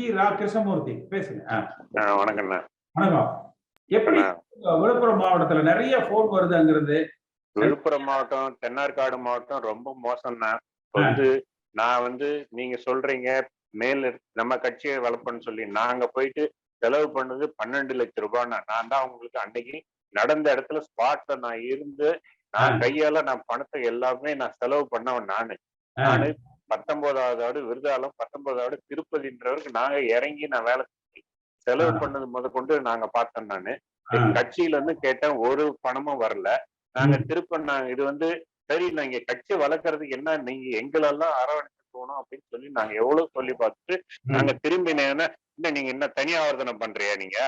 கி ரா கிருஷ்ணமூர்த்தி பேசுங்க. வணக்கண்ணா வணக்கம். எப்படி விழுப்புரம் மாவட்டத்துல நிறைய போன் வருது அங்கிருந்து. விழுப்புரம் மாவட்டம் தென்னார்காடு மாவட்டம் ரொம்ப இப்ப வந்து நான் வந்து நீங்க சொல்றீங்க மேல் நம்ம கட்சியை வளர்ப்பேன்னு சொல்லி நாங்க போயிட்டு செலவு பண்ணது பன்னெண்டு லட்சம் ரூபாய்னா நான் தான் உங்களுக்கு அன்னைக்கு நடந்த இடத்துல ஸ்பாட்ல நான் இருந்து நான். கையால நான் பணத்தை எல்லாமே நான் செலவு பண்ணவன் நானு. நானு பத்தொன்பதாவது ஆடு விருதாலம் பத்தொன்பதாவது திருப்பதின்றவருக்கு நாங்க இறங்கி நான் வேலை செலவு. பண்ணது முத கொண்டு நாங்க பார்த்தோம் நானு. கட்சியில இருந்து கேட்டேன் ஒரு பணமும் வரல. நாங்க. திருப்ப நாங்க இது வந்து சரி நாங்க கட்சி வளர்க்கறதுக்கு என்ன நீங்க எங்களெல்லாம் அரவணைச்சு போகணும் அப்படின்னு சொல்லி நாங்க எவ்வளவு சொல்லி பார்த்துட்டு நாங்க திரும்பி என்ன நீங்க என்ன தனியாவர்த்தனை பண்றியா நீங்க?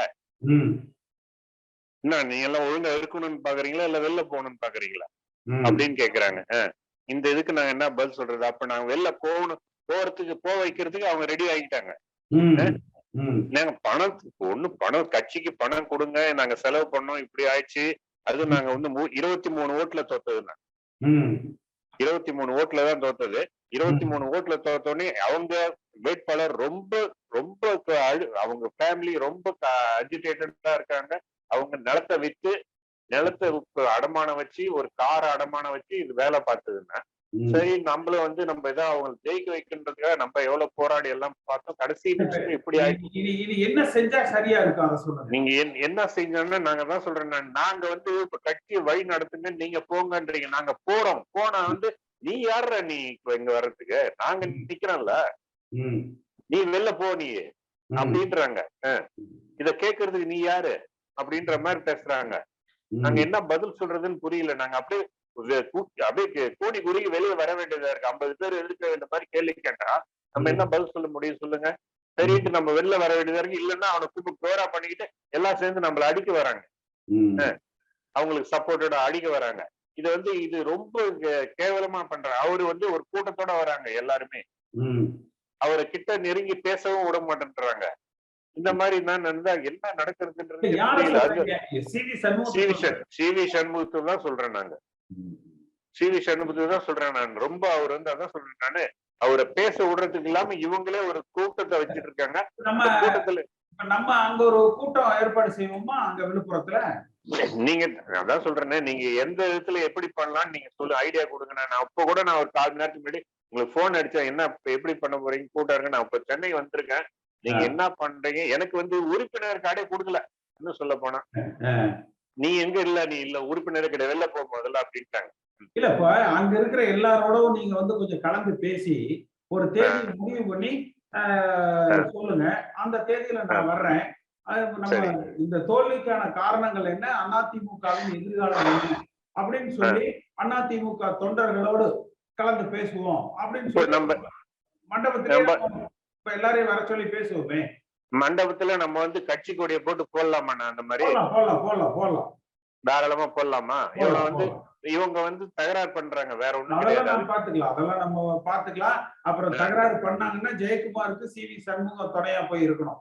என்ன நீங்க எல்லாம் ஒழுங்கா இருக்கணும்னு பாக்குறீங்களா இல்ல வெளில போகணும்னு பாக்குறீங்களா. அப்படின்னு கேக்குறாங்க. இந்த இதுக்கு நாங்க என்ன பதில் சொல்றது? அப்ப நாங்க வெளில போகணும் போறதுக்கு போக வைக்கிறதுக்கு அவங்க ரெடி ஆகிட்டாங்க ம், ம், நாங்க பணத்துக்கு ஒண்ணு பணம் கட்சிக்கு பணம் கொடுங்க நாங்க செலவு பண்ணோம் இப்படி ஆயிடுச்சு. அது நாங்க வந்து இருபத்தி மூணு ஓட்டுல தோத்ததுண்ணா ம், இருபத்தி மூணு ஓட்டுல தான் தோத்தது. இருபத்தி மூணு ஓட்டுல தோத்தோடனே அவங்க வேட்பாளர் ரொம்ப ரொம்ப அவங்க ஃபேமிலி ரொம்ப அஜிடேட்டடா இருக்காங்க. அவங்க நிலத்தை வித்து நிலத்தை அடமானம் வச்சு ஒரு கார் அடமானம் வச்சு இது வேலை பார்த்ததுன்னா. சரி நம்மளும் வந்து நம்ம இதை அவங்க ஜெயிக்க வைக்கின்றதுக்காக நம்ம எவ்வளவு போராடி எல்லாம் பார்த்தோம். கடைசி இப்படி ஆயிடுச்சு. என்ன செஞ்சா சரியா இருக்கும் நீங்க என்- என்ன செஞ்சோம்னா நாங்க தான் சொல்றேன் நாங்க வந்து இப்ப கட்சியை வழி நடத்துங்க நீங்க போங்கன்றீங்க. நாங்க போறோம். போனா வந்து நீ யாருடா நீ இப்ப இங்க வர்றதுக்கு? நாங்க நிக்கிறோம்ல. நீ வெளில போ நீ. அப்படின்றாங்க. இத கேக்குறதுக்கு நீ யாரு? அப்படின்ற மாதிரி பேசுறாங்க. நாங்க. என்ன பதில் சொல்றதுன்னு புரியல. நாங்க அப்படியே அப்படியே கூடி குறுகி வெளியே வர வேண்டியதா இருக்கு. ஐம்பது பேர் எதிர்க்க இந்த மாதிரி கேள்வி கேட்டா நம்ம என்ன பதில் சொல்ல முடியும் சொல்லுங்க. சரிட்டு நம்ம வெளில வர வேண்டியதா இருக்கு. இல்லைன்னா அவனை கூப்பிட்டு கோரா பண்ணிக்கிட்டு எல்லாம் சேர்ந்து நம்மள அடிக்க வராங்க. அவங்களுக்கு சப்போர்ட்டோட அடிக்க வராங்க. இது வந்து இது ரொம்ப கேவலமா பண்றாங்க. அவரு வந்து ஒரு கூட்டத்தோட வராங்க எல்லாருமே. அவரை கிட்ட நெருங்கி பேசவும் விட மாட்டேன்றாங்க. இந்த மாதிரி நான் நடந்தா என்ன நடக்கிறதுன்றது? சிவி சண்முகத்தை தான் சொல்றேன் நாங்க சிவி சண்முகத்தை தான் சொல்றேன் நான். ரொம்ப அவர் வந்து அதான் சொல்றேன் நானு. அவரை பேச விடுறதுக்கு இல்லாம இவங்களே ஒரு கூட்டத்தை வச்சிட்டு இருக்காங்க. கூட்டத்துல நம்ம அங்க ஒரு கூட்டம் ஏற்பாடு செய்வோமா? அங்க விழுப்புரத்துல? நீங்க அதான் சொல்றேனே நீங்க எந்த விதத்துல எப்படி பண்ணலாம்னு நீங்க சொல்லு ஐடியா கொடுங்க நான். அப்ப கூட நான் ஒரு கால் மணி நேரத்துக்கு முன்னாடி உங்களுக்கு போன் அடிச்சேன். என்ன எப்படி பண்ண போறீங்க? கூட்டம் இருக்கு நான் இப்ப சென்னை வந்திருக்கேன். நீங்க. என்ன பண்றீங்க? எனக்கு வந்து உறுப்பினர் கார்டே கொடுக்கல. இன்னும் சொல்ல போனா. நீ எங்க இல்ல? நீ இல்ல. உறுப்பினர் கிடையாது வெளில போ முதல்ல அப்படின்ட்டாங்க. இல்ல இப்ப அங்க இருக்கிற எல்லாரோடவும் நீங்க வந்து கொஞ்சம் கலந்து பேசி ஒரு தேதி முடிவு பண்ணி சொல்லுங்க. அந்த தேதியில நான் வர்றேன். நம்ம. இந்த தோல்விக்கான காரணங்கள் என்ன? அதிமுகவின் எதிர்காலம் என்ன? அப்படின்னு சொல்லி அதிமுக தொண்டர்களோடு கலந்து பேசுவோம் அப்படின்னு சொல்லி நம்ம- மண்டபத்திலே இப்ப எல்லாரையும் வர சொல்லி பேசுவோமே. மண்டபத்துல நம்ம வந்து கட்சி கொடியை போட்டு போடலாமா அந்த மாதிரி? போடலாம் போடலாம் போடலாம் தாராளமா போடலாமா? இவங்க வந்து. இவங்க வந்து தகராறு பண்றாங்க வேற ஒண்ணும் அதெல்லாம் பாத்துக்கலாம் அதெல்லாம் நம்ம பாத்துக்கலாம். அப்புறம் தகராறு பண்ணாங்கன்னா ஜெயக்குமாருக்கு சி வி சண்முகம் துணையா போய் இருக்கணும்.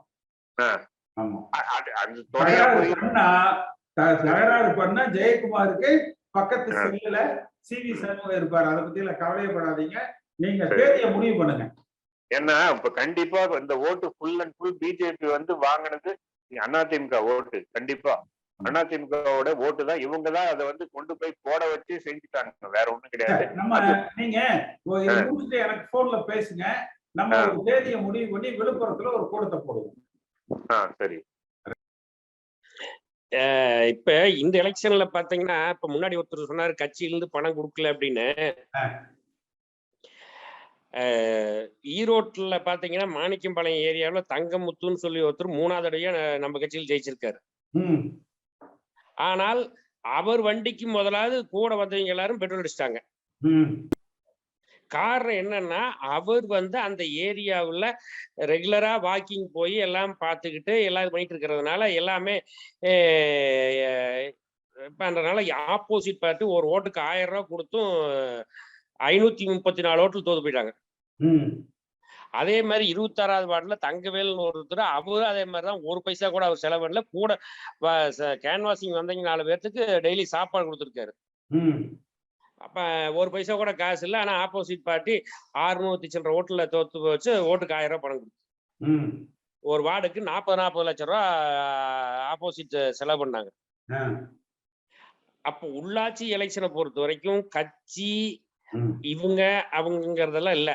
தகராறு பண்ணா ஜெயக்குமாருக்கு பக்கத்து. செல்லுல சி வி சண்முகம் இருப்பாரு. அதை பத்தி எல்லாம் கவலையப்படாதீங்க. நீங்க. தேதியை முடிவு பண்ணுங்க. ஏன்னா இப்ப கண்டிப்பா இந்த ஓட்டு ஃபுல் அண்ட் ஃபுல் பிஜேபி வந்து வாங்கினது அதிமுக ஓட்டு கண்டிப்பா. அதிமுகவோட ஓட்டு தான். இவங்க தான் அதை வந்து கொண்டு போய் போட வச்சு செஞ்சுட்டாங்க. வேற ஒண்ணும் கிடையாது. நீங்க எனக்கு போன்ல பேசுங்க. நம்ம தேதியை முடிவு பண்ணி விழுப்புரத்துல ஒரு கூட்டத்தை போடுவோம். ஆ சரி. இப்ப இந்த எலெக்ஷன்ல பாத்தீங்கன்னா இப்ப முன்னாடி ஒருத்தர் சொன்னாரு கட்சியில இருந்து பணம் கொடுக்கல அப்படின்னு. ஈரோட்ல பாத்தீங்கன்னா மாணிக்கம்பாளையம் ஏரியாவுல தங்கமுத்துன்னு சொல்லி ஒருத்தர் மூணாவது தடவையா ந- நம்ம கட்சியில் ஜெயிச்சிருக்காரு. ஆனால் அவர் வண்டிக்கு முதலாவது கூட வந்தவங்க எல்லாரும் பெட்ரோல் அடிச்சிட்டாங்க. காரணம் என்னன்னா அவர் வந்து அந்த ஏரியாவுல ரெகுலரா வாக்கிங் போய் எல்லாம் பார்த்துக்கிட்டு எல்லாம் இது பண்ணிட்டு இருக்கிறதுனால எல்லாமே பண்றதுனால ஆப்போசிட் பார்ட்டி ஒரு ஓட்டுக்கு ஆயிரம் ரூபாய் கொடுத்தும் ஐநூத்தி முப்பத்தி நாலு ஓட்டில் தோத்து போயிட்டாங்க. அதே மாதிரி இருபத்தாறாவது வார்டுல தங்கவேல்னு ஒருத்தர் அவரும் அதே மாதிரி தான் ஒரு பைசா கூட அவர் செலவு பண்ணல. கூட கேன்வாசிங் வந்தவங்க நாலு பேர்த்துக்கு டெய்லி சாப்பாடு கொடுத்துருக்காரு. அப்ப ஒரு பைசா கூட காசு இல்லை. ஆனா ஆப்போசிட் பார்ட்டி ஆறுநூத்தி சில்லற ஓட்டுல தோத்து வச்சு ஓட்டுக்கு ஆயிரம் ரூபாய் பணம் கொடுத்து. ஒரு வார்டுக்கு நாற்பது நாற்பது லட்சம் ரூபா ஆப்போசிட் செலவு பண்ணாங்க. அப்போ உள்ளாட்சி எலெக்ஷனை பொறுத்த வரைக்கும் கட்சி இவங்க அவங்கங்கிறதெல்லாம் இல்ல.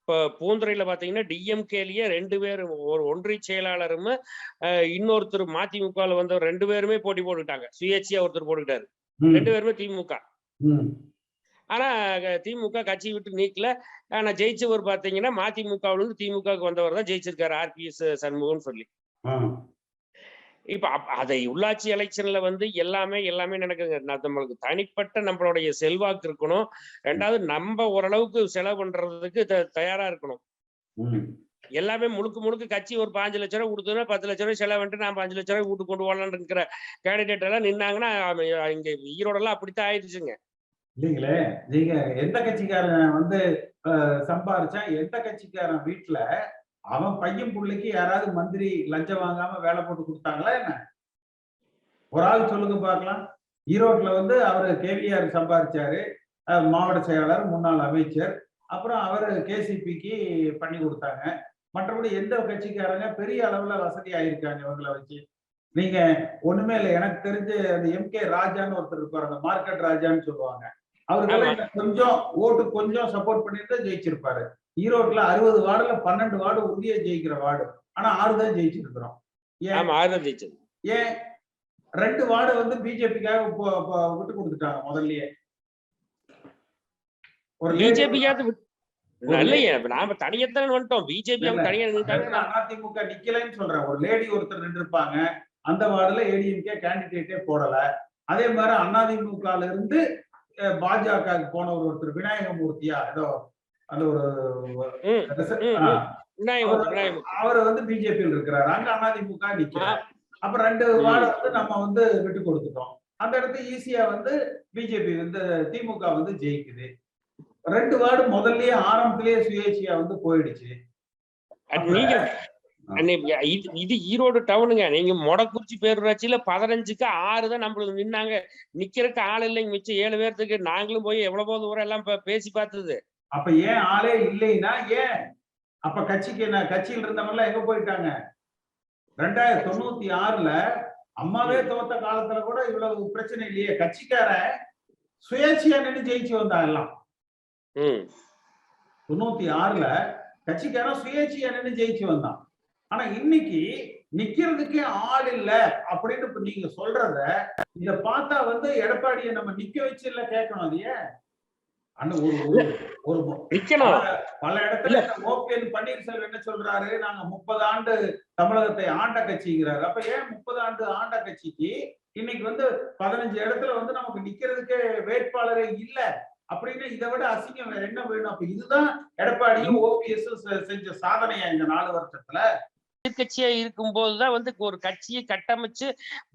இப்போ பூந்துறையில பாத்தீங்கன்னா டிஎம்கேலயே ரெண்டு பேரும் ஒரு ஒன்றிய செயலாளரும் இன்னொருத்தர் மதிமுகவில் வந்த ரெண்டு பேருமே போட்டி போட்டுக்கிட்டாங்க. சுயேட்சையா ஒருத்தர் போட்டுக்கிட்டாரு. ரெண்டு பேருமே திமுக. ஆனா திமுக கட்சி விட்டு நீக்கல. ஆனா ஜெயிச்சவர் பாத்தீங்கன்னா மதிமுகவுல இருந்து திமுகவுக்கு வந்தவர் தான் ஜெயிச்சிருக்காரு ஆர்பிஎஸ் சண்முகம்னு சொல்லி. இப்ப அதை உள்ளாட்சி எலெக்ஷன்ல வந்து எல்லாமே எல்லாமே நடக்குங்க ந- நம்மளுக்கு தனிப்பட்ட நம்மளுடைய செல்வாக்கு இருக்கணும். ரெண்டாவது நம்ம ஓரளவுக்கு செலவு பண்றதுக்கு தயாரா இருக்கணும். எல்லாமே முழுக்க முழுக்க கட்சி ஒரு பாஞ்சு லட்ச ரூபா கொடுத்தோன்னா பத்து லட்ச ரூபாய் செலவு பண்ணிட்டு நான் பாஞ்சு லட்ச ரூபாய் வீட்டுக்கு கொண்டு போகலான்னு இருக்கிற கேண்டிடேட் எல்லாம் நின்னாங்கன்னா இங்க ஈரோடெல்லாம் அப்படித்தான் ஆயிடுச்சுங்க. இல்லைங்களே? நீங்க எந்த கட்சிக்காரன் வந்து சம்பாரிச்சா எந்த கட்சிக்காரன் வீட்டுல அவன் பையன் பிள்ளைக்கு யாராவது மந்திரி லஞ்சம் வாங்காம வேலை போட்டு கொடுத்தாங்களா என்ன? ஒரு ஆள் சொல்லுங்க பார்க்கலாம். ஈரோட்ல வந்து அவரு கேவிஆர் சம்பாரிச்சாரு. அஹ், மாவட்ட செயலாளர் முன்னாள் அமைச்சர். அப்புறம் அவரு கேசிபிக்கு பண்ணி கொடுத்தாங்க. மற்றபடி எந்த கட்சிக்காரங்க பெரிய அளவுல வசதி ஆயிருக்காங்க இவங்களை வச்சு. நீங்க ஒண்ணுமே இல்லை. எனக்கு தெரிஞ்சு அந்த எம் கே ராஜான்னு ஒருத்தர் இருப்பாரு. அந்த மார்க்கெட் ராஜான்னு சொல்லுவாங்க. இன்னும் கொஞ்சம் ஓட்டு கொஞ்சம் சப்போர்ட் பண்ணிட்டு ஜெயிச்சிருப்பாரு. ஈரோட்ல அறுபது வார்டுல பன்னெண்டு வார்டு உறுதியா ஜெயிக்கிற வார்டு. ஆனா ஆறு தான் ஜெயிச்சிருக்கிறோம். ஏன்? ஏன்? ரெண்டு வார்டு வந்து பிஜேபிக்காக விட்டு கொடுத்துட்டாங்க முதல்லயே. ஒரு இல்லையே இப்ப நாம தனியத்தான் வந்துட்டோம் பிஜேபி தனியா அதிமுக நிக்கலைன்னு சொல்றேன். ஒரு லேடி ஒருத்தர் நின்று இருப்பாங்க அந்த வார்டுல ஏடிஎம்கே கேண்டிடேட்டே போடல. அதே மாதிரி அதிமுகல இருந்து பாஜகவுக்கு போன ஒரு ஒருத்தர் விநாயகமூர்த்தியா ஏதோ அந்த ஒரு அவர் வந்து பிஜேபியில் இருக்கிறாரு. அங்க அதிமுக நிக்கிறார். அப்ப ரெண்டு வார்டு வந்து நம்ம வந்து விட்டு கொடுத்துட்டோம். அந்த இடத்துல ஈஸியா வந்து பிஜேபி வந்து திமுக வந்து ஜெயிக்குது. ரெண்டு வார்டு முதல்லயே ஆரம்பத்திலேயே சுயேட்சையா வந்து போயிடுச்சு. நீங்க இது இது ஈரோடு டவுனுங்க. நீங்க மொடக்குறிச்சி பேரூராட்சியில பதினஞ்சுக்கு ஆறு தான் நம்மளுக்கு நின்னாங்க. நிக்கிறதுக்கு ஆள் இல்லைங்க மிச்சம். ஏழு பேர்த்துக்கு நாங்களும் போய் எவ்வளவோ தூரம் எல்லாம் பேசி பார்த்தது. அப்ப ஏன் ஆளே இல்லைன்னா ஏன்? அப்ப கட்சிக்கு என்ன கட்சியில் இருந்தவங்க எங்க போயிட்டாங்க? ரெண்டாயிரத்தி தொண்ணூத்தி ஆறுல அம்மாவே தோத்த காலத்துல கூட இவ்வளவு பிரச்சனை இல்லையே. கட்சிக்காரன் சுயேட்சையா நின்று ஜெயிச்சு வந்தான் எல்லாம். தொண்ணூத்தி ஆறுல கட்சிக்காரன் சுயேட்சையா நின்று ஜெயிச்சு வந்தான். ஆனா இன்னைக்கு நிக்கிறதுக்கே ஆள் இல்ல அப்படின்னு இப்ப நீங்க சொல்றத இத பார்த்தா வந்து எடப்பாடியை நம்ம நிக்க வச்சு இல்ல கேட்கணும் அது ஏன்? பல இடத்துல ஓபிஎன் பன்னீர்செல்வம் என்ன சொல்றாரு? நாங்க முப்பது ஆண்டு தமிழகத்தை ஆண்ட கட்சிங்கிறாரு. அப்ப ஏன் முப்பது ஆண்டு ஆண்ட கட்சிக்கு இன்னைக்கு வந்து பதினஞ்சு இடத்துல வந்து நமக்கு நிக்கிறதுக்கே வேட்பாளரே இல்ல அப்படின்னு இதை விட அசிங்கம் வேற என்ன வேணும்? அப்ப இதுதான் எடப்பாடியும் ஓபிஎஸ் செஞ்ச சாதனையா இந்த நாலு வருஷத்துல? எதிர்க்கட்சியா இருக்கும்போது தான் வந்து ஒரு கட்சியை கட்டமைச்சு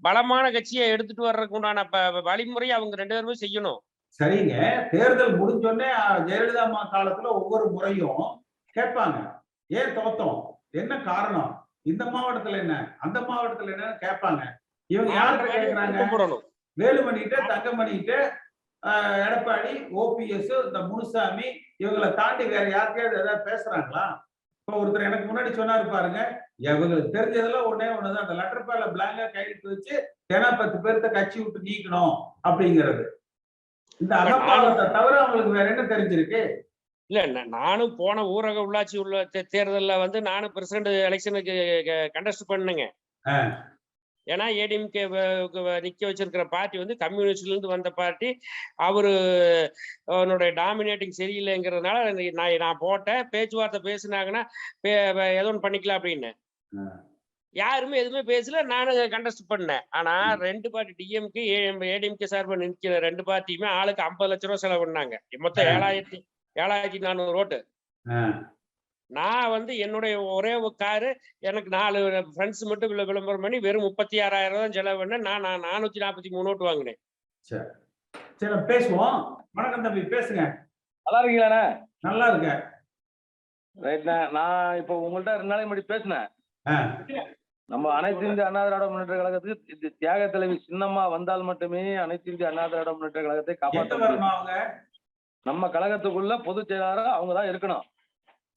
பலமான கட்சியை எடுத்துட்டு வர்றதுக்கு உண்டான வழிமுறையை அவங்க ரெண்டு பேருமே செய்யணும். சரிங்க. தேர்தல் முடிஞ்சோடனே ஜெயலலிதா அம்மா காலத்துல ஒவ்வொரு முறையும் கேட்பாங்க. ஏன் தோத்தோம்? என்ன காரணம்? இந்த மாவட்டத்துல என்ன? அந்த மாவட்டத்துல என்னன்னு கேட்பாங்க. இவங்க யார்கிட்ட வேலுமணிகிட்ட தங்கமணிகிட்ட ஆஹ், எடப்பாடி ஓபிஎஸ் இந்த முனுசாமி இவங்களை தாண்டி வேற யாருக்கையாவது ஏதாவது பேசுறாங்களா? இப்ப ஒருத்தர் எனக்கு முன்னாடி சொன்னாரு பாருங்க. இவங்களுக்கு தெரிஞ்சதெல்லாம் ஒண்ணே ஒண்ணுதான். அந்த லெட்டர் பேர்ல பிளாங்கா கையெழுத்து வச்சு தினா பத்து பேர்த்த கட்சி விட்டு நீக்கணும் அப்படிங்கிறது. இந்த அகப்பாவத்தை தவிர அவங்களுக்கு வேற என்ன தெரிஞ்சிருக்கு இல்ல நானும் போன ஊரக உள்ளாட்சி உள்ள தேர்தல்ல வந்து நானும் பிரசிடண்ட் எலெக்ஷனுக்கு கண்டஸ்ட் பண்ணுங்க. ஏன்னா ஏடிஎம்கே நிக்க வச்சிருக்கிற பார்ட்டி வந்து கம்யூனிஸ்ட்ல இருந்து வந்த பார்ட்டி அவரு அவனுடைய டாமினேட்டிங் சரியில்லைங்கிறதுனால நான் நான் போட்டேன் பேச்சுவார்த்தை பேசுனாங்கன்னா ஏதோ ஒன்று பண்ணிக்கலாம் அப்படின்னு. யாருமே எதுவுமே பேசல. நானும் கண்டஸ்ட் பண்ணேன். ஆனா ரெண்டு பார்ட்டி டிஎம்கே ஏடிஎம்கே சார்பா நிற்கிற ரெண்டு பார்ட்டியுமே ஆளுக்கு ஐம்பது லட்ச ரூபா செலவு பண்ணாங்க. மொத்தம். ஏழாயிரத்தி ஏழாயிரத்தி நானூறு ரோட்டு. நான் வந்து என்னுடைய ஒரே காரு எனக்கு நாலு ஃப்ரெண்ட்ஸ் மட்டும் விள- விளம்பரம் பண்ணி வெறும் முப்பத்தி ஆறாயிரம் தான் செலவு பண்ணேன். நான் நான் நானூத்தி நாற்பத்தி மூணு ஓட்டு வாங்கினேன். சரி பேசுவோம். வணக்கம் தம்பி பேசுங்க. நல்லா இருக்கீங்களாண்ணே? நல்லா இருக்கேன். ரைட்ண்ணே நான் இப்போ உங்கள்கிட்ட ரெண்டு நாளைக்கு முன்னாடி பேசினேன். நம்ம அனைத்து இந்திய அண்ணா திராவிட முன்னேற்ற கழகத்துக்கு இது தியாக தலைவி சின்னம்மா வந்தால் மட்டுமே அனைத்து இந்திய அண்ணா திராவிட முன்னேற்ற கழகத்தை காப்பாற்ற நம்ம கழகத்துக்குள்ள பொதுச் செயலாளர் அவங்க தான் இருக்கணும்.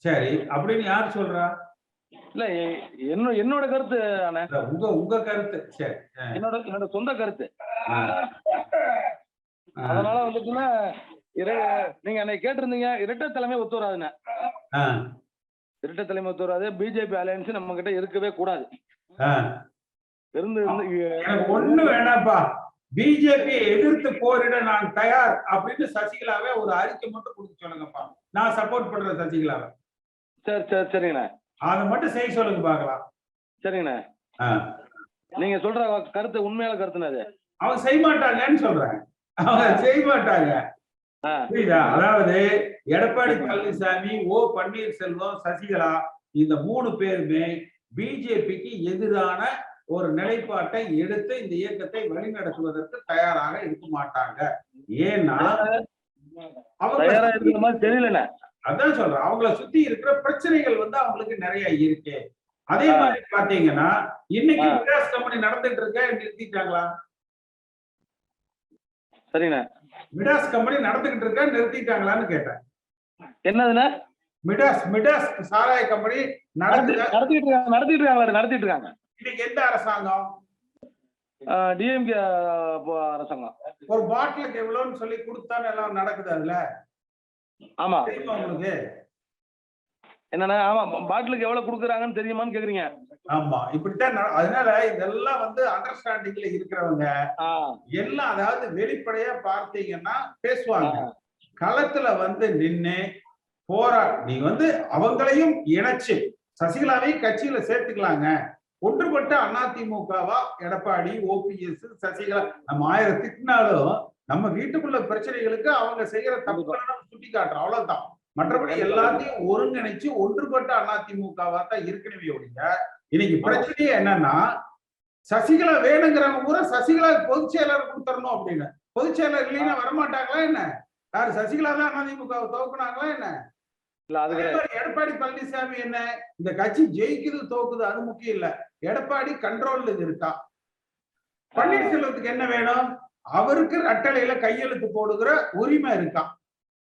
சரி அப்படின்னு யார் சொல்றா? இல்ல என்ன என்னோட கருத்து அண்ணே. உங்க உங்க கருத்து. சரி என்னோட என்னோட சொந்த கருத்து. அதனால வந்துட்டுன்னா இர- நீங்க அன்னைக்கு கேட்டிருந்தீங்க இரட்டை தலைமை ஒத்து வராதுண்ணே ஆ, இரட்டை தலைமை ஒத்து வராது பிஜேபி அலையன்ஸ் நம்ம கிட்ட இருக்கவே கூடாது. இருந்து எனக்கு ஒண்ணு வேணாம்ப்பா. பிஜேபி எதிர்த்து போரிட நான் தயார் அப்படின்னு சசிகலாவே ஒரு அறிக்கை மட்டும் கொடுக்க சொல்லுங்கப்பா. நான் சப்போர்ட் பண்றேன் சசிகலாவை. சரி சரி சரிங்கண்ணே. அதை மட்டும் செய்ய சொல்லுங்க பார்க்கலாம். சரிங்கண்ணே. நீங்க சொல்ற கருத்து உண்மையான கருத்துண்ணே அது. அவங்க செய்ய மாட்டாங்கன்னு சொல்றேன். அவங்க செய்ய மாட்டாங்க. புரியுதா? அதாவது எடப்பாடி பழனிசாமி ஓ பன்னீர்செல்வம் சசிகலா இந்த மூணு பேருமே பிஜேபிக்கு எதிரான ஒரு நிலைப்பாட்டை எடுத்து இந்த இயக்கத்தை வழிநடத்துவதற்கு தயாராக இருக்க மாட்டாங்க. ஏன்னா அவங்க தெரியலண்ணே. அதான் சொல்றேன். அவங்கள சுத்தி இருக்கிற பிரச்சனைகள் வந்து அவங்களுக்கு நிறைய இருக்கு. அதே. மாதிரி பாத்தீங்கன்னா இன்னைக்கு. விகாஸ் கம்பெனி நடந்துட்டு இருக்க நிறுத்திட்டாங்களா? சரிண்ணே. மிடாஸ் கம்பெனி நடந்துகிட்டு இருக்கா நிறுத்திட்டாங்களான்னு கேட்டேன். என்னதுண்ணே? மிடாஸ் மிடாஸ் சாராய கம்பெனி நடத்திட்டு இருக்காங்க நடத்திட்டு இருக்காங்க நடத்திட்டு இருக்காங்க. இன்னைக்கு எந்த அரசாங்கம்? டிஎம்கே அரசாங்கம். ஒரு பாட்டிலுக்கு எவ்வளவுன்னு சொல்லி கொடுத்தான்னு எல்லாம் நடக்குது அதுல ஆமா உங்களுக்கு? என்னண்ணே ஆமா பாட்டிலுக்கு எவ்வளவு கொடுக்குறாங்கன்னு தெரியுமான்னு கேக்குறீங்க. ஆமா இப்படித்தான் அதனால இதெல்லாம் வந்து அண்டர்ஸ்டாண்டிங்ல இருக்கிறவங்க எல்லாம் அதாவது வெளிப்படையா பார்த்தீங்கன்னா பேசுவாங்க. களத்துல வந்து நின்னு போரா நீ வந்து அவங்களையும் இணைச்சு. சசிகலாவையும் கட்சியில சேர்த்துக்கலாங்க. ஒன்றுபட்ட அதிமுகவா எடப்பாடி ஓபிஎஸ் சசிகலா நம்ம ஆயிரம் திட்டினாலும் நம்ம வீட்டுக்குள்ள பிரச்சனைகளுக்கு அவங்க செய்யற தப்புகளை நம்ம சுட்டி காட்டுறோம் அவ்வளவுதான். மற்றபடி எல்லாத்தையும் ஒருங்கிணைச்சு ஒன்றுபட்ட அதிமுகவா தான் இருக்கணுமே ஒழிய இன்னைக்கு பிரச்சனையே என்னன்னா சசிகலா வேணுங்கிறவங்க பூரா சசிகலா பொதுச் செயலாளர் கொடுத்துடணும் அப்படின்னு. பொதுச் செயலாளர் இல்லைன்னா வரமாட்டாங்களா என்ன? யாரு சசிகலா தான் அதிமுகவை துவக்குனாங்களா என்ன? இல்ல அது எடப்பாடி பழனிசாமி என்ன? இந்த கட்சி ஜெயிக்குது தோக்குது அது முக்கியம் இல்ல. எடப்பாடி கண்ட்ரோல்ல இருக்கா பன்னீர்செல்வத்துக்கு என்ன வேணும்? அவருக்கு ரட்டளையில கையெழுத்து போடுகிற உரிமை இருக்கா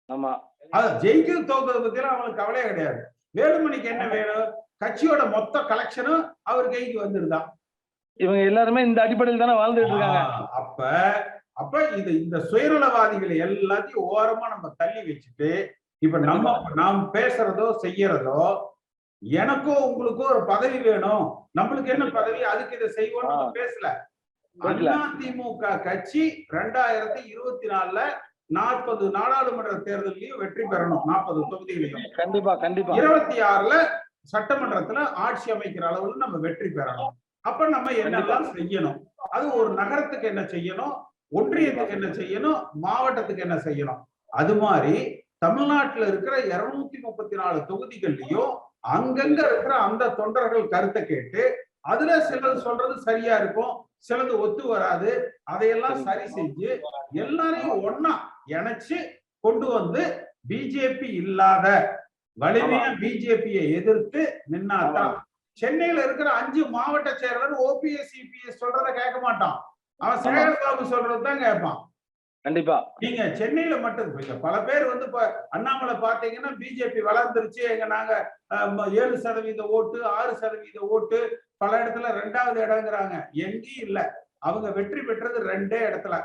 ஆமா. அது ஜெயிக்குது தோக்குறது பத்திலாம் அவங்களுக்கு கவலையே கிடையாது. வேலுமணிக்கு என்ன வேணும்? கட்சியோட மொத்த கலெக்ஷனும் அவர் கைக்கு வந்துருதா இவங்க எல்லாருமே இந்த அடிப்படையில் தானே வாழ்ந்துட்டு இருக்காங்க. அப்ப அப்ப இது இந்த சுயநலவாதிகளை எல்லாத்தையும் ஓரமா நம்ம தள்ளி வச்சுட்டு இப்ப நம்ம நாம் பேசுறதோ செய்யறதோ எனக்கோ உங்களுக்கோ ஒரு பதவி வேணும். நம்மளுக்கு என்ன பதவி? அதுக்கு இதை செய்வோம் பேசல. அதிமுக கட்சி ரெண்டாயிரத்தி இருபத்தி நாலுல நாற்பது நாடாளுமன்ற தேர்தலையும் வெற்றி பெறணும். நாற்பது தொகுதிகளையும் கண்டிப்பா கண்டிப்பா. இருபத்தி ஆறுல சட்டமன்றத்துல ஆட்சி அமைக்கிற அளவுல நம்ம வெற்றி பெறணும். அப்ப நம்ம என்னெல்லாம் செய்யணும்? அது ஒரு நகரத்துக்கு என்ன செய்யணும்? ஒன்றியத்துக்கு என்ன செய்யணும்? மாவட்டத்துக்கு என்ன செய்யணும்? அது மாதிரி தமிழ்நாட்டுல இருக்கிற இருநூத்தி முப்பத்தி நாலு தொகுதிகள்லயும் அங்கங்க இருக்கிற அந்த தொண்டர்கள் கருத்தை கேட்டு அதுல சிலது சொல்றது சரியா இருக்கும் சிலது ஒத்து வராது. அதையெல்லாம் சரி. செஞ்சு எல்லாரையும் ஒண்ணா இணைச்சு கொண்டு வந்து பிஜேபி இல்லாத வலிமையா பிஜேபியை எதிர்த்து நின்னாதான் சென்னையில இருக்கிற அஞ்சு மாவட்ட செயலர் ஓபிஎஸ் சிபிஎஸ் சொல்றத கேட்க மாட்டான். அவன் சேகர்பாபு சொல்றதுதான் கேட்பான். கண்டிப்பா. நீங்க சென்னையில மட்டும் இங்க பல பேர் வந்து இப்ப அண்ணாமலை பாத்தீங்கன்னா பிஜேபி வளர்ந்துருச்சு. எங்க நாங்க ஏழு சதவீத ஓட்டு ஆறு சதவீத ஓட்டு பல இடத்துல ரெண்டாவது இடங்கிறாங்க. எங்கேயும் இல்ல. அவங்க வெற்றி பெற்றது ரெண்டே இடத்துல.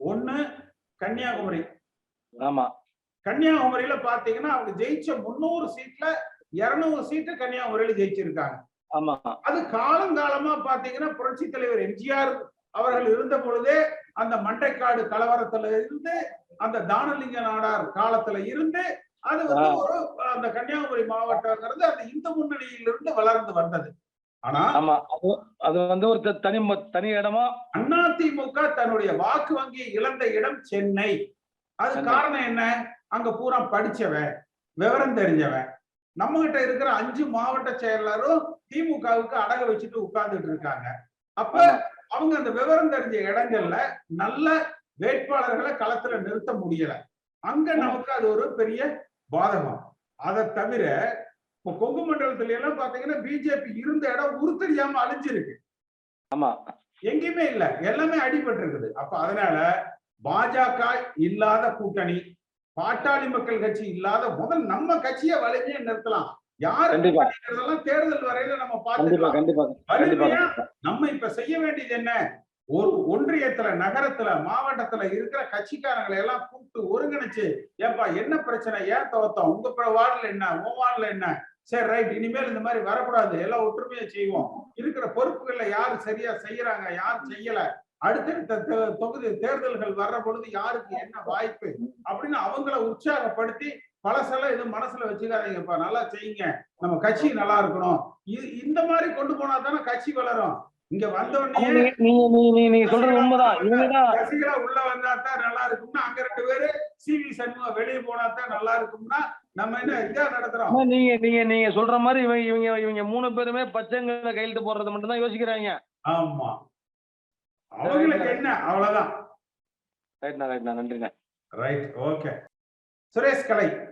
ஒண்ணு கன்னியாகுமரி. ஆமா. கன்னியாகுமரியில பாத்தீங்கன்னா அவங்க ஜெயிச்ச முன்னூறு சீட்ல இருநூறு சீட்டு கன்னியாகுமரியில ஜெயிச்சிருக்காங்க. ஆமா. அது காலங்காலமா பாத்தீங்கன்னா புரட்சி தலைவர் எம்ஜிஆர் அவர்கள் இருந்த பொழுதே அந்த மண்டைக்காடு கலவரத்துல இருந்து அந்த தானலிங்க நாடார் காலத்துல இருந்து அது வந்து ஒரு அந்த கன்னியாகுமரி மாவட்டங்கிறது அந்த இந்து முன்னணியிலிருந்து வளர்ந்து வந்தது. ஆனா அது வந்து ஒரு தனி தனி இடமா? அதிமுக தன்னுடைய வாக்கு வங்கியை இழந்த இடம் சென்னை. அது. காரணம் என்ன? அங்க பூரா படிச்சவன் விவரம் தெரிஞ்சவன். நம்ம கிட்ட இருக்கிற அஞ்சு மாவட்ட செயலரும் திமுகவுக்கு அடக வச்சுட்டு உட்கார்ந்துட்டு இருக்காங்க. அப்ப. அவங்க அந்த விவரம் தெரிஞ்ச இடங்கள்ல நல்ல வேட்பாளர்களை களத்துல நிறுத்த முடியல. அங்க நமக்கு அது ஒரு பெரிய பாதகம். அதை தவிர இப்ப கொங்கு மண்டலத்துல எல்லாம் பாத்தீங்கன்னா பிஜேபி இருந்த இடம் உருத்தெரியாம அழிஞ்சிருக்கு. ஆமா. எங்கேயுமே இல்ல. எல்லாமே அடிபட்டு இருக்குது அப்ப அதனால பாஜக இல்லாத கூட்டணி பாட்டாளி மக்கள் கட்சி இல்லாத முதல் நம்ம கட்சியை வலிமையை நிறுத்தலாம். தேர்தல் வரையில நம்ம பார்த்துக்கலாம். நம்ம இப்ப செய்ய வேண்டியது என்ன? ஒரு ஒன்றியத்துல நகரத்துல மாவட்டத்துல இருக்கிற கட்சிக்காரங்களை எல்லாம் கூப்பிட்டு ஒருங்கிணைச்சு ஏப்பா என்ன பிரச்சனை? ஏன் தோத்தம் உங்க வார்டுல என்ன? உன் வார்டுல என்ன? சரி ரைட். இனிமேல் இந்த மாதிரி வரக்கூடாது. எல்லாம் ஒற்றுமையா செய்வோம். இருக்கிற பொறுப்புகள்ல யாரு சரியா செய்யறாங்க? யார் செய்யல? அடுத்தடுத்த தொகுதி தேர்தல்கள் வர்ற பொழுது யாருக்கு என்ன வாய்ப்பு? அப்படின்னு அவங்கள உற்சாகப்படுத்தி பழசெல்லாம் எதுவும் மனசுல வச்சுக்காதீங்கப்பா. நல்லா செய்யுங்க. நம்ம கட்சி நல்லா இருக்கணும். இது- இந்த மாதிரி கொண்டு போனா தானே கட்சி வளரும். இங்க வந்த உடனே நீங்க சொல்றது உண்மைதான். ரசிகரா உள்ள வந்தா தான் நல்லா இருக்கும்னா அங்க ரெண்டு பேரு சி. வி. சண்முகம் வெளியே போனா தான் நல்லா இருக்கும்னா நம்ம என்ன இதா நடத்துறோம்? நீங்க நீங்க நீங்க சொல்ற மாதிரி இவங்க இவங்க இவங்க மூணு பேருமே பச்சைங்களை கையெழுத்து போடுறது மட்டும் தான் யோசிக்கிறாங்க. ஆமா. அவங்களுக்கு என்ன? அவ்வளவுதான். ரைட்ண்ணா ரைட்ண்ணா. நன்றிண்ணா. Right okay. Suresh Kalai.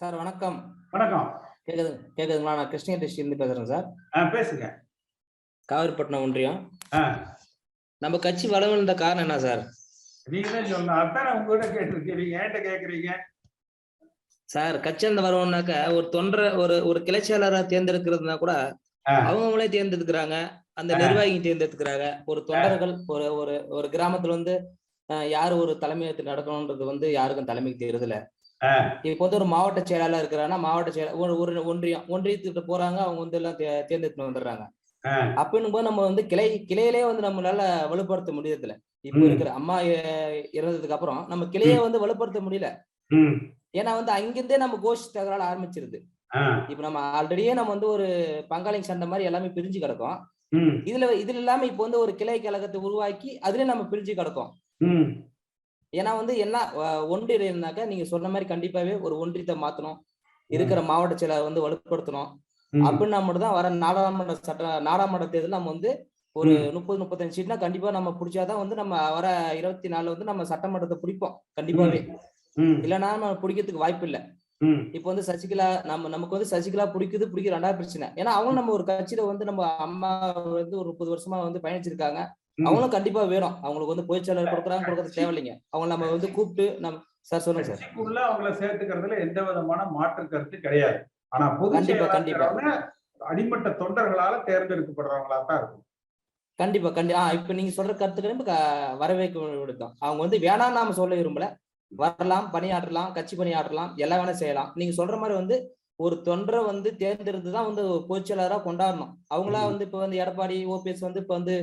Sir வணக்கம். வணக்கம். கேக்குது கேக்குதுங்களா? நான் கிருஷ்ணகிரி இருந்து பேசுறேன் சார். பேசுங்க. காவிரிப்பட்டினம் ஒன்றியம். நம்ம கட்சி வளர்ந்த காரணம் என்ன சார்? நீங்க தான் சொல்லணும் அதான் உங்ககிட்ட கேட்டிருக்கேன் நீங்க ஏன்ட்ட கேக்குறீங்க? சார் கட்சி அந்த வருவோம்னாக்க ஒரு தொண்டரை ஒரு ஒரு கிளைச்செயலரா தேர்ந்தெடுக்கிறதுனா கூட. அவங்களே தேர்ந்தெடுக்கிறாங்க. அந்த. நிர்வாகி தேர்ந்தெடுக்கிறாங்க. ஒரு தொண்டர்கள் ஒரு ஒரு ஒரு கிராமத்துல வந்து யாரு ஒரு தலைமையேற்று நடக்கணும்ன்றது வந்து யாருக்கும் தலைமைக்கு தெரியறதில்ல ஆ. இப்போ வந்து ஒரு மாவட்ட செயலாளர் இருக்கிறாங்கன்னா மாவட்ட செயலர் ஒரு ஒன்றியம் ஒன்றியத்துக்கிட்ட போறாங்க அவங்க வந்து எல்லாம் தேர்ந்தெடுத்து வந்துடுறாங்க. ஆ. அப்படின்னு போது நம்ம வந்து கிளை கிளையிலே வந்து நம்மளால வலுப்படுத்த முடியறதில்ல. இப்போ. இருக்கிற அம்மா இறந்ததுக்கு அப்புறம் நம்ம கிளையை வந்து வலுப்படுத்த முடியல. ஏன்னா வந்து அங்கிருந்தே நம்ம கோஷ்டி தகராறு ஆரம்பிச்சிருது இப்போ நம்ம ஆல்ரெடியே நம்ம வந்து ஒரு பங்காளி சண்டை மாதிரி எல்லாமே பிரிஞ்சு கிடக்கும். இதுல இதுல இல்லாம இப்போ வந்து ஒரு கிளை கழகத்தை உருவாக்கி அதுலயே நம்ம பிரிஞ்சு கிடக்கும். ஏன்னா வந்து என்ன அஹ், ஒன்றியம்னாக்க நீங்க சொன்ன மாதிரி கண்டிப்பாவே ஒரு ஒன்றியத்தை மாத்தணும். இருக்கிற மாவட்ட செயலர் வந்து வலுப்படுத்தணும். அப்படின்னா மட்டும் தான் வர நாடாளுமன்ற சட்ட நாடாளுமன்ற தேர்தல் நம்ம வந்து ஒரு முப்பது முப்பத்தஞ்சு சீட்னா கண்டிப்பா நம்ம பிடிச்சாதான் வந்து நம்ம வர இருபத்தி நாலுல வந்து நம்ம சட்டமன்றத்தை பிடிப்போம் கண்டிப்பாவே. இல்லைன்னா நம்ம பிடிக்கிறதுக்கு வாய்ப்பு இல்லை. இப்போ வந்து சசிகலா நம்ம நமக்கு வந்து சசிகலா பிடிக்குது பிடிக்கிற ரெண்டாவது பிரச்சனை. ஏன்னா அவங்க நம்ம ஒரு கட்சியில வந்து நம்ம அம்மா வந்து ஒரு முப்பது வருஷமா வந்து பயணிச்சிருக்காங்க. அவங்களும் கண்டிப்பா வேணும். அவங்களுக்கு வந்து பொதுச்செயலாளர் கொடுக்குறாங்க கொடுக்கறது தேவையில்லைங்க. அவங்க நம்ம வந்து கூப்பிட்டு நம்ம சார் சொல்லுங்க சார். அவங்கள சேர்த்துக்கிறதுல எந்த விதமான மாற்று கருத்து கிடையாது. ஆனா கண்டிப்பா, கண்டிப்பா. அடிமட்ட தொண்டர்களால தேர்ந்தெடுக்கப்படுறவங்களா தான் இருக்கும். கண்டிப்பா கண்டி ஆ இப்ப நீங்க சொல்ற கருத்துக்களை இப்ப க- வரவேற்க விடுத்தோம் அவங்க வந்து வேணாம் நாம சொல்ல விரும்பல. வரலாம் பணியாற்றலாம் கட்சி பணியாற்றலாம் எல்லாம் வேணா செய்யலாம். நீங்க சொல்ற மாதிரி வந்து ஒரு தொண்டரை வந்து தேர்ந்தெடுத்து தான் வந்து பொதுச்செயலாளரா கொண்டாடணும். அவங்களா. வந்து இப்ப வந்து எடப்பாடி ஓபிஎஸ் வந்து இப்ப வந்து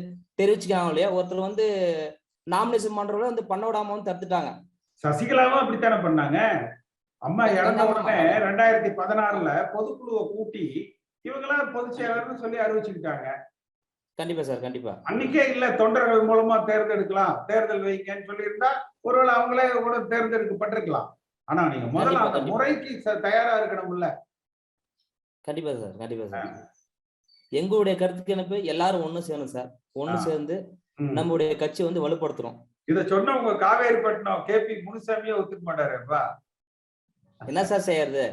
தெரிவிச்சுக்காங்க இல்லையா? ஒருத்தர் வந்து நாமினேஷன் பண்றவங்கள வந்து பண்ண விடாம வந்து தடுத்துட்டாங்க. சசிகலாவும் அப்படித்தானே பண்ணாங்க? அம்மா இறந்த உடனே. ரெண்டாயிரத்தி பதினாறுல பொதுக்குழுவை கூட்டி இவங்களாம் பொதுச் செயலாளர்னு சொல்லி அறிவிச்சுக்கிட்டாங்க. கண்டிப்பா சார் கண்டிப்பா. அன்னைக்கே இல்ல தொண்டர்கள் மூலமா தேர்ந்தெடுக்கலாம் தேர்தல் வைங்கன்னு சொல்லியிருந்தா ஒருவேளை அவங்களே கூட தேர்ந்தெடுக்கப்பட்டிருக்கலாம். ஆனா நீங்க முதல்ல அந்த. முறைக்கு தயாரா இருக்கணும்ல. கண்டிப்பா சார். கண்டிப்பா சார். எங்களுடைய கருத்து கணிப்பு எல்லாரும் ஒண்ணு சேரணும் சார். ஒண்ணு ஆ. சேர்ந்து. நம்மளுடைய கட்சி வந்து வலுப்படுத்துறோம். இத சொன்ன உங்க காவேரிப்பட்டினம் கே. பி. முனுசாமியே ஒத்துக்க மாட்டாருப்பா என்ன சார் செய்யறது?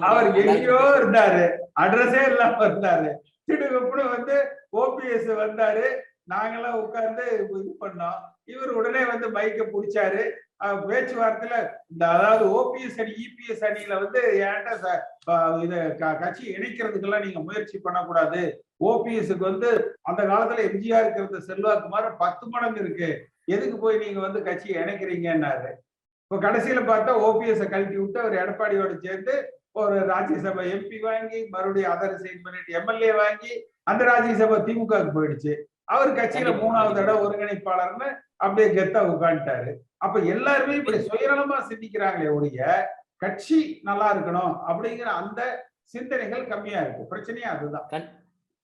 அவர். எங்கேயோ இருந்தாரு. அட்ரஸே இல்லாம இருந்தாரு. திடுகப்புனு வந்து ஓபிஎஸ் வந்தாரு. நாங்கெல்லாம் உட்கார்ந்து இது பண்ணோம். இவர் உடனே வந்து மைக்க புடிச்சாரு. பேச்சுவார்த்தையில இந்த அதாவது ஓபிஎஸ் அணி இபிஎஸ் அணியில வந்து ஏன்டா க- கட்சி இணைக்கிறதுக்கெல்லாம் நீங்க முயற்சி பண்ணக்கூடாது. ஓபிஎஸ்க்கு வந்து அந்த காலத்துல எம்ஜிஆர் இருந்த செல்வாக்கு மாதிரி பத்து மடங்கு இருக்கு. எதுக்கு போய் நீங்க வந்து கட்சியை இணைக்கிறீங்கன்னாரு. இப்ப கடைசியில பார்த்தா ஓபிஎஸ் கழட்டி விட்டு அவர் எடப்பாடியோட சேர்ந்து ஒரு ராஜ்யசபா எம்பி வாங்கி மறுபடியும் அதர் சைன் பண்ணிட்டு எம்எல்ஏ வாங்கி அந்த ராஜ்யசபா திமுகவுக்கு போயிடுச்சு. அவர் கட்சியில மூணாவது. தடவை ஒருங்கிணைப்பாளர்னு அப்படியே கெத்தா உட்காந்துட்டாரு அப்ப எல்லாருமே இப்படி சுயநலமா சிந்திக்கிறாங்களே ஒழிய கட்சி நல்லா இருக்கணும் அப்படிங்கிற அந்த சிந்தனைகள் கம்மியா இருக்கு. பிரச்சனையே அதுதான்.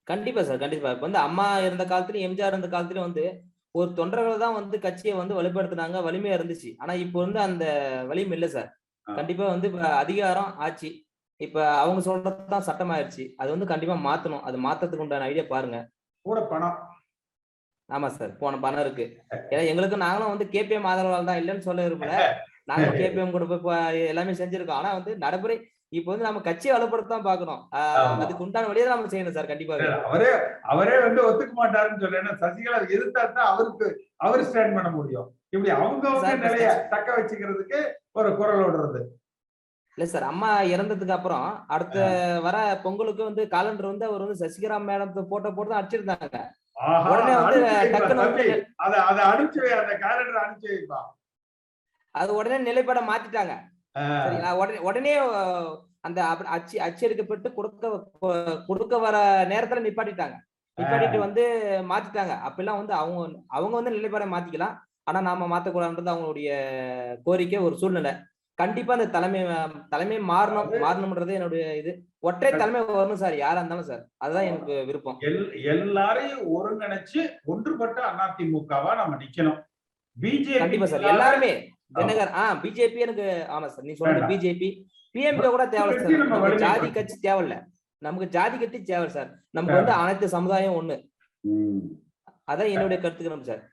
கண்டிப்பா சார் கண்டிப்பா. இப்ப வந்து அம்மா இருந்த காலத்துலயும் எம்ஜிஆர் இருந்த காலத்துலயும் வந்து ஒரு தொண்டர்கள் தான் வந்து கட்சியை வந்து வலுப்படுத்தினாங்க வலிமையா இருந்துச்சு. ஆனா இப்போ வந்து அந்த வலிமை இல்ல சார். கண்டிப்பா வந்து இப்ப அதிகாரம் ஆட்சி இப்ப அவங்க சொல்றதுதான் சட்டமாயிருச்சு. அது வந்து கண்டிப்பா மாத்தணும். அது மாத்தத்துக்கு உண்டான ஐடியா பாருங்க. கூட பணம். ஆமா சார் போன பணம் இருக்கு. ஏன்னா எங்களுக்கு நாங்களும் வந்து கேபிஎம் ஆதரவாளர் தான் இல்லைன்னு சொல்ல விரும்பல. நாங்களும் கேபிஎம் கூட போய் எல்லாமே செஞ்சிருக்கோம். ஆனா வந்து நடைமுறை இப்போ வந்து நம்ம கட்சியை வலுப்படுத்த தான் பாக்கணும். அதுக்கு உண்டான வழியை நம்ம செய்யணும் சார் கண்டிப்பா. அவரே அவரே வந்து ஒத்துக்க மாட்டாருன்னு சொல்ல சசிகலா எதிர்த்தா தான் அவருக்கு அவர் ஸ்டாண்ட் பண்ண முடியும். இப்படி அவங்க நிலைய தக்க வச்சுக்கிறதுக்கு ஒரு குரல் விடுறது இல்ல சார் அம்மா இறந்ததுக்கு அப்புறம் அடுத்த வர பொங்கலுக்கு வந்து காலண்டர் வந்து அவர் வந்து சசிகலா மேடம் போட்டோ போட்டு தான் அடிச்சிருந்தாங்க. உடனே வந்து. அத அத அனுப்பிச்சு வை, அந்த calendar அனுப்பிச்சு வைப்பா. அது உடனே நிலைப்பட மாத்திட்டாங்க. உடனே அந்த அச்சு அச்சு எடுக்கப்பட்டு கொடுக்க கொடுக்க வர நேரத்துல நிப்பாட்டிட்டாங்க. நிப்பாட்டிட்டு வந்து மாத்திட்டாங்க. அப்பெல்லாம் வந்து அவங்க அவங்க வந்து நிலைப்பாடை மாத்திக்கலாம். ஆனா நாம மாத்தக்கூடாதுன்றது அவங்களுடைய கோரிக்கை ஒரு சூழ்நிலை. கண்டிப்பா அந்த தலைமை தலைமை மாறணும் மாறணும்ன்றது என்னுடைய இது. ஒற்றை தலைமை வரணும் சார் யாரா இருந்தாலும் சார். அதுதான் எனக்கு விருப்பம். எல்- எல்லாரையும் ஒருங்கிணைச்சு ஒன்றுபட்ட அதிமுகவா நம்ம நிக்கணும். பிஜேபி கண்டிப்பா சார். எல்லாருமே. தினகர் ஆ பிஜேபி எனக்கு ஆமா சார் நீ வேண்டாம். பிஜேபி. பிஎம்கே கூட தேவை வெற்றி சார். நமக்கு ஜாதி. கட்சி தேவையில்ல. நமக்கு ஜாதி கட்சி தேவை சார். நமக்கு வந்து அனைத்து சமுதாயம் ஒண்ணு. அதான் என்னுடைய கருத்துக்கிறோம் சார்.